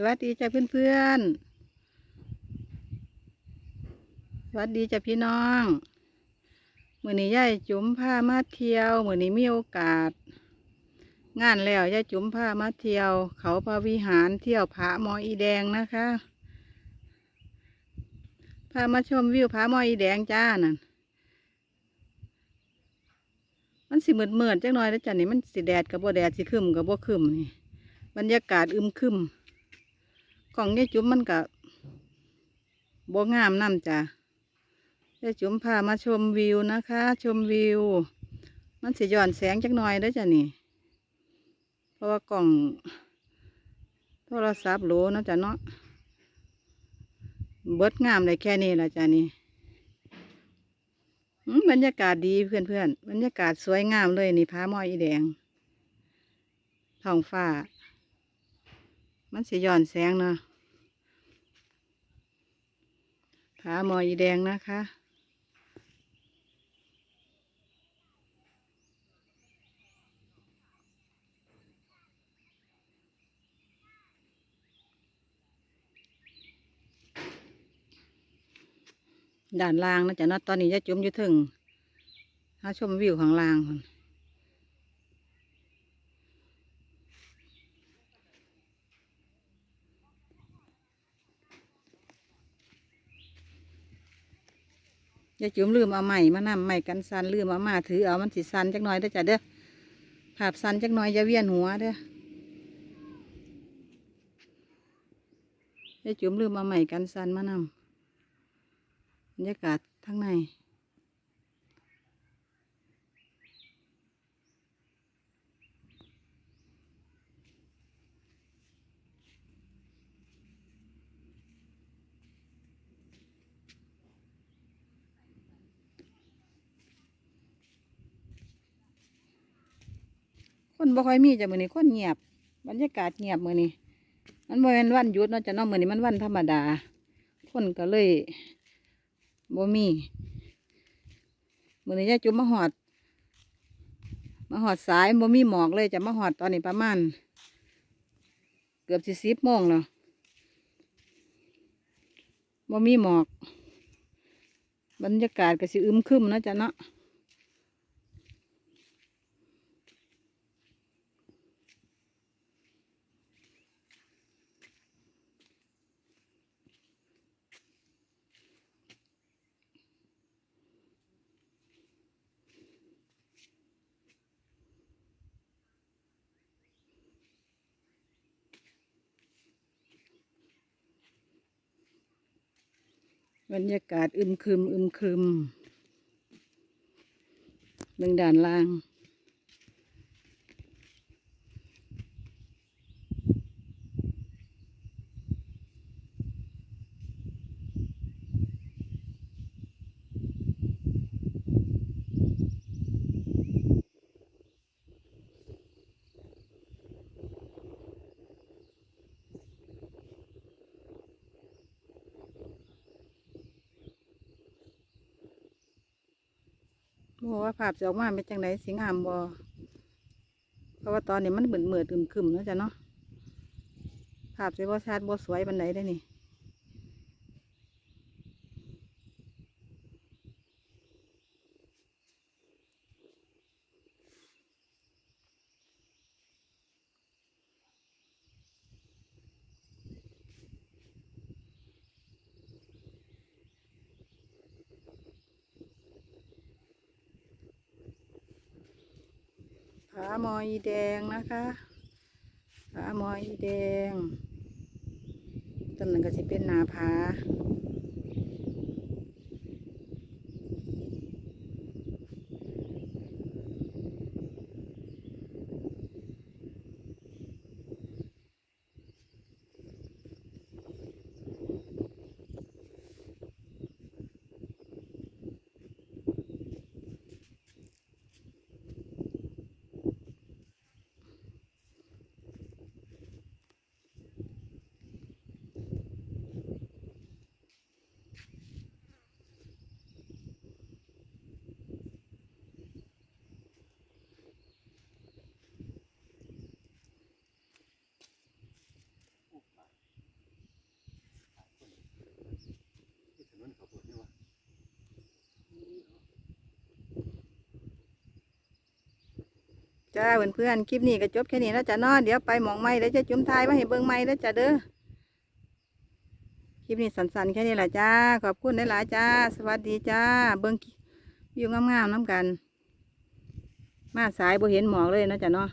สวัสดีจ้ะเพื่อนๆสวัสดีจ้ะพี่น้องมื่อนี้ยายจุ๋มพามาเที่ยวมื่อนี้มีโอกาส งานแล้วยายจุ๋มพามาเที่ยว เขาพระวิหารเที่ยวผาหมออีแดงนะคะพามาชมวิวผาหมออีแดงจ้านั่นมันสิมืดมืดๆจักหน่อยแล้วจ้ะนี่มันสิแดดกับบ่แดดสิคึมกับบ่คึมนี่บรรยากาศอึมครึม กล่องยายจุ๋มมันกับบ่งามน้ำจ้ะยายจุ๋มพามาชมวิวนะคะ ชมวิว มันสิย้อนแสงจักหน่อยเด้จ้ะนี่ เพราะว่ากล่อง โทรศัพท์โหลนะจ้ะเนาะเบิดงามเลยแค่นี้ละจ้ะนี่อืมบรรยากาศดีเพื่อนเพื่อนๆบรรยากาศสวยงามเลยนี่พามอยอีแดงท้องฟ้า มันสิย้อนแสงเนาะ ผาหมออีแดงนะคะ ด่านล่างนะจ๊ะนะตอนนี้จะจุ่มอยู่ถึงหาชมวิวข้างล่างพุ่น ยายจุ๋มลืมเอาใหม่มานำใหม่กันสันลืมเอามาถือเอามันสิสันจักหน่อยได้จ้ะเด้อภาพสันจักหน่อยอย่าเวียนหัวเด้อยายจุ๋มลืมเอาใหม่กันสันมานำบรรยากาศทั้งใน คนบ่ค่อยมีจ้ะมื้อนี้คนเงียบ บรรยากาศเงียบมื้อนี้ มันบ่แม่นวันหยุดเนาะจ้ะเนาะมื้อนี้มันวันธรรมดา คนก็เลยบ่มีมื้อนี้ยายจุ๋มมาหอด มาหอดสายบ่มีหมอกเลยจะมาหอดตอนนี้ประมาณ เกือบสิสิบโมงแล้วบ่มีหมอก บรรยากาศก็สิอึมครึมเนาะจ้ะเนาะ บรรยากาศอึมครึมอึมครึมเบื้องด่านล่าง โมว่าภาพจะออกมาเป็นจังไดสิงหามบอเพราะว่าตอนนี้มันเหมือนเหมือดอึมครึมๆเนาะจ้ะเนาะภาพจะบ่ชัดบ่สวยบันไดได้นี่ามออีแดงนะคะผามออีแดงต้นนั้นก็จะเป็นหนาผา จ้าเพื่อนๆคลิปนี้ก็จบแค่นี้แล้วจ้ะเนาะเดี๋ยวไปหมองไม้แล้วจะจุ่มทายมาให้เบิ้งไม้แล้วจ้ะเด้อคลิปนี้สั้นๆแค่นี้แหละจ้าขอบคุณหลายๆจ้า สวัสดีจ้า เบิ้งวิวงามๆน้ำกัน มาสายบ่เห็นหมอกเลยนาะจ้ะเนาะ